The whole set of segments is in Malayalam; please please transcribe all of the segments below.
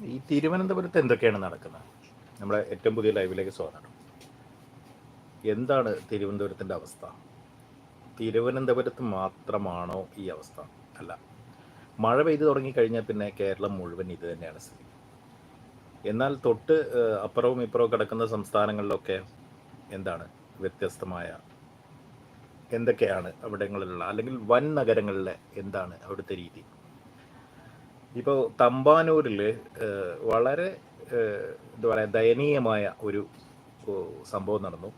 ഈ തിരുവനന്തപുരത്ത് എന്തൊക്കെയാണ് നടക്കുന്നത്? നമ്മുടെ ഏറ്റവും പുതിയ ലൈവിലേക്ക് സ്വാഗതം. എന്താണ് തിരുവനന്തപുരത്തിന്റെ അവസ്ഥ? തിരുവനന്തപുരത്ത് മാത്രമാണോ ഈ അവസ്ഥ? അല്ല. മഴ പെയ്തു തുടങ്ങിക്കഴിഞ്ഞാൽ പിന്നെ കേരളം മുഴുവൻ ഇത് തന്നെയാണ് സ്ഥിതി. എന്നാൽ തൊട്ട് അപ്പുറവും ഇപ്പുറവും കിടക്കുന്ന സംസ്ഥാനങ്ങളിലൊക്കെ എന്താണ് വ്യത്യസ്തമായ എന്തൊക്കെയാണ് അവിടങ്ങളിലുള്ള അല്ലെങ്കിൽ വൻ നഗരങ്ങളിലെ എന്താണ് അവിടുത്തെ രീതി? ഇപ്പോൾ തമ്പാനൂരിൽ വളരെ എന്താ പറയുക ദയനീയമായ ഒരു സംഭവം നടന്നു.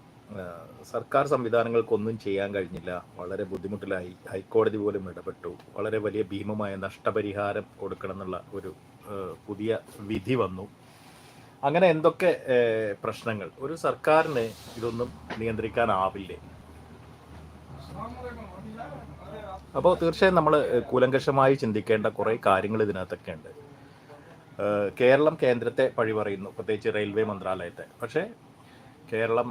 സർക്കാർ സംവിധാനങ്ങൾക്കൊന്നും ചെയ്യാൻ കഴിഞ്ഞില്ല. വളരെ ബുദ്ധിമുട്ടിലായി. ഹൈക്കോടതി പോലും ഇടപെട്ടു. വളരെ വലിയ ഭീമമായ നഷ്ടപരിഹാരം കൊടുക്കണം എന്നുള്ള ഒരു പുതിയ വിധി വന്നു. അങ്ങനെ എന്തൊക്കെ പ്രശ്നങ്ങൾ? ഒരു സർക്കാരിന് ഇതൊന്നും നിയന്ത്രിക്കാനാവില്ലേ? അപ്പോൾ തീർച്ചയായും നമ്മൾ കൂലങ്കഷമായി ചിന്തിക്കേണ്ട കുറേ കാര്യങ്ങൾ ഇതിനകത്തൊക്കെ ഉണ്ട് കേരളം കേന്ദ്രത്തെ പഴി പറയുന്നു പ്രത്യേകിച്ച് റെയിൽവേ മന്ത്രാലയത്തെ. പക്ഷേ കേരളം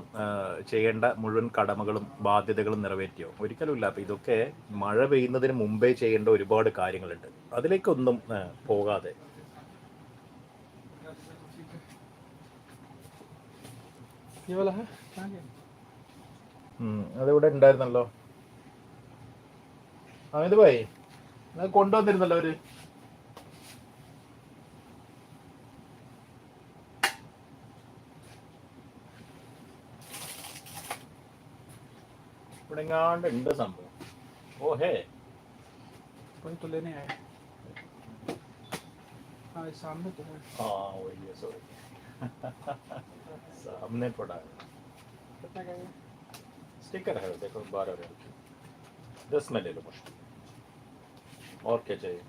ചെയ്യേണ്ട മുഴുവൻ കടമകളും ബാധ്യതകളും നിറവേറ്റിയോ? ഒരിക്കലുമില്ല അപ്പോൾ ഇതൊക്കെ മഴ പെയ്യുന്നതിന് മുമ്പേ ചെയ്യേണ്ട ഒരുപാട് കാര്യങ്ങളുണ്ട്. അതിലേക്കൊന്നും പോകാതെ. അതവിടെ ഉണ്ടായിരുന്നല്ലോ? അമിത് ഭായി അത് കൊണ്ടുവന്നിരുന്നല്ലോ അവര് ഇവിടെ എങ്ങാണ്ട് ഉണ്ട് സംഭവം ഓ ഹേ कोई तो लेने आया हाँ ये सामने तो है ആ വൈകിയ സോറി सामने पड़ा है कितना का है स्टिकर है देखो बारह रुपये की दस में ले लो मुश्किल और क्या चाहिए?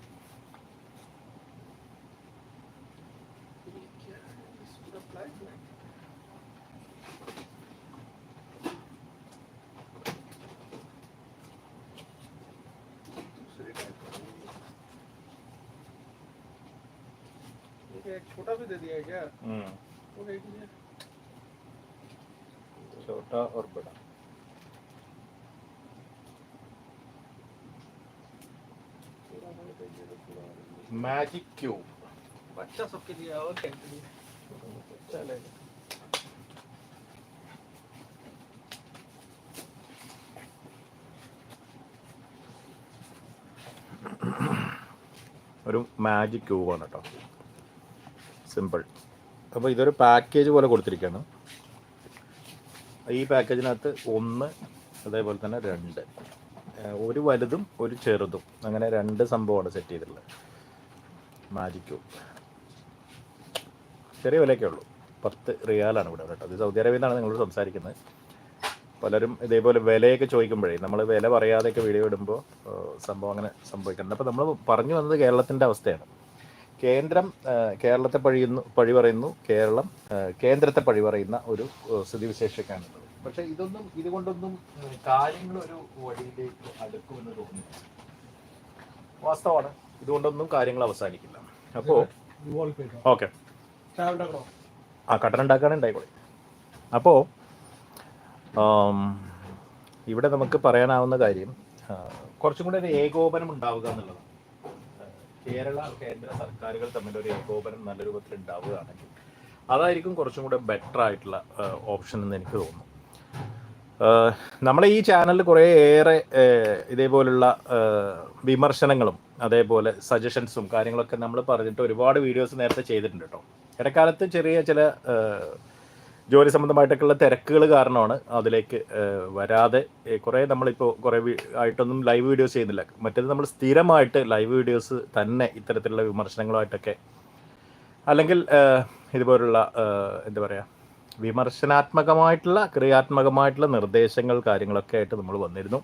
छोटा भी दे दिया क्या? हम्म। छोटा और बड़ा। मैजिक क्यूब बच्चा सबके लिए और क्या के लिए चलेगा ഒരു മാജിക് ക്യൂബാണ് കേട്ടോ സിമ്പിൾ അപ്പോൾ ഇതൊരു പാക്കേജ് പോലെ കൊടുത്തിരിക്കുകയാണ് ഈ പാക്കേജിനകത്ത് ഒന്ന് അതേപോലെ തന്നെ രണ്ട് ഏഹ് ഒരു വലുതും ഒരു ചെറുതും. അങ്ങനെ രണ്ട് സംഭവമാണ് സെറ്റ് ചെയ്തിട്ടുള്ളത്. മാജിക്കോ ചെറിയ വിലയൊക്കെ ഉള്ളൂ. പത്ത് റിയാലാണ് ഇവിടെ കേട്ടോ. ഇത് സൗദി അറേബ്യയിൽ നിന്നാണ് നിങ്ങളോട് സംസാരിക്കുന്നത്. പലരും ഇതേപോലെ വിലയൊക്കെ ചോദിക്കുമ്പോഴേ നമ്മൾ വില പറയാതെയൊക്കെ വീഡിയോ ഇടുമ്പോൾ സംഭവം അങ്ങനെ സംഭവിക്കുന്നുണ്ട്. അപ്പോൾ നമ്മൾ പറഞ്ഞു വന്നത് കേരളത്തിന്റെ അവസ്ഥയാണ്. കേന്ദ്രം കേരളത്തെ പഴിയുന്നു പഴി പറയുന്നു. കേരളം കേന്ദ്രത്തെ പഴി പറയുന്ന ഒരു ആ, സ്ഥിതിവിശേഷമൊക്കെയാണുള്ളത് പക്ഷെ ഇതൊന്നും ഇതുകൊണ്ടൊന്നും കാര്യങ്ങൾ ഒരു വഴിയിലേക്ക് അടുക്കുമെന്ന് തോന്നുന്നു വാസ്തവമാണ്. ഇതുകൊണ്ടൊന്നും കാര്യങ്ങൾ അവസാനിക്കില്ല. അപ്പോ ഓക്കെ. ആ കട്ടൻ ഉണ്ടാക്കാനുണ്ടായിക്കോളെ അപ്പോ ഇവിടെ നമുക്ക് പറയാനാവുന്ന കാര്യം കുറച്ചും കൂടെ ഒരു ഏകോപനം ഉണ്ടാവുക എന്നുള്ളതാണ്. കേരള കേന്ദ്ര സർക്കാരുകൾ തമ്മിൽ ഒരു ഏകോപനം നല്ല രൂപത്തിൽ ഉണ്ടാവുകയാണെങ്കിൽ അതായിരിക്കും കുറച്ചും കൂടെ ബെറ്റർ ആയിട്ടുള്ള ഓപ്ഷൻ എന്ന് എനിക്ക് തോന്നുന്നു. നമ്മളെ ഈ ചാനലിൽ കുറേ ഏറെ ഇതേപോലുള്ള വിമർശനങ്ങളും അതേപോലെ സജഷൻസും കാര്യങ്ങളൊക്കെ നമ്മൾ പറഞ്ഞിട്ട് ഒരുപാട് വീഡിയോസ് നേരത്തെ ചെയ്തിട്ടുണ്ട് കേട്ടോ ഇടക്കാലത്ത് ചെറിയ ചില ജോലി സംബന്ധമായിട്ടൊക്കെയുള്ള തിരക്കുകൾ കാരണമാണ് അതിലേക്ക് വരാതെ കുറേ നമ്മളിപ്പോൾ കുറേ ആയിട്ടൊന്നും ലൈവ് വീഡിയോസ് ചെയ്യുന്നില്ല. മറ്റേത് നമ്മൾ സ്ഥിരമായിട്ട് ലൈവ് വീഡിയോസ് തന്നെ ഇത്തരത്തിലുള്ള വിമർശനങ്ങളുമായിട്ടൊക്കെ അല്ലെങ്കിൽ ഇതുപോലുള്ള എന്താ പറയുക വിമർശനാത്മകമായിട്ടുള്ള ക്രിയാത്മകമായിട്ടുള്ള നിർദ്ദേശങ്ങൾ കാര്യങ്ങളൊക്കെ ആയിട്ട് നമ്മൾ വന്നിരുന്നു.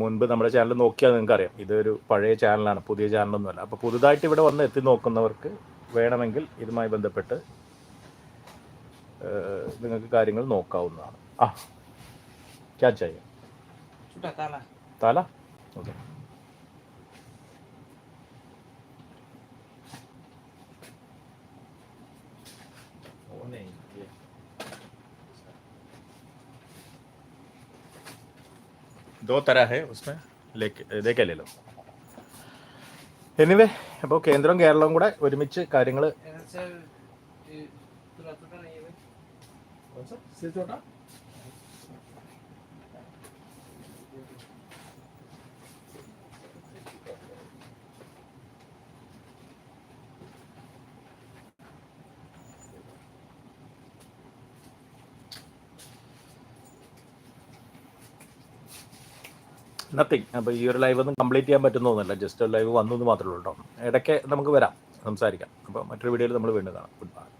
മുൻപ് നമ്മുടെ ചാനൽ നോക്കിയാൽ നിങ്ങൾക്കറിയാം. ഇതൊരു പഴയ ചാനലാണ് പുതിയ ചാനലൊന്നുമല്ല അപ്പോൾ പുതുതായിട്ട് ഇവിടെ വന്ന് എത്തി നോക്കുന്നവർക്ക് വേണമെങ്കിൽ ഇതുമായി ബന്ധപ്പെട്ട് നിങ്ങൾക്ക് കാര്യങ്ങൾ നോക്കാവുന്നതാണ്. ആ ക്യാച്ചായി തല? ഓക്കെ. ദോ തര ഹെ ഉസ്മേ ലേക്ക് ലേലോ എനിവേ അപ്പോൾ കേന്ദ്രവും കേരളവും കൂടെ ഒരുമിച്ച് കാര്യങ്ങൾ ചോട്ടാ നത്തിങ് അപ്പോൾ ഈ ഒരു ലൈവ് ഒന്നും കംപ്ലീറ്റ് ചെയ്യാൻ പറ്റുന്നൊന്നുമല്ല ജസ്റ്റ് ലൈവ് വന്നു മാത്രമേ ഉള്ളൂ കേട്ടോ. ഇടയ്ക്ക് നമുക്ക് വരാം. സംസാരിക്കാം. അപ്പോൾ മറ്റൊരു വീഡിയോയിൽ നമ്മൾ വീണ്ടും കാണാം. Good bye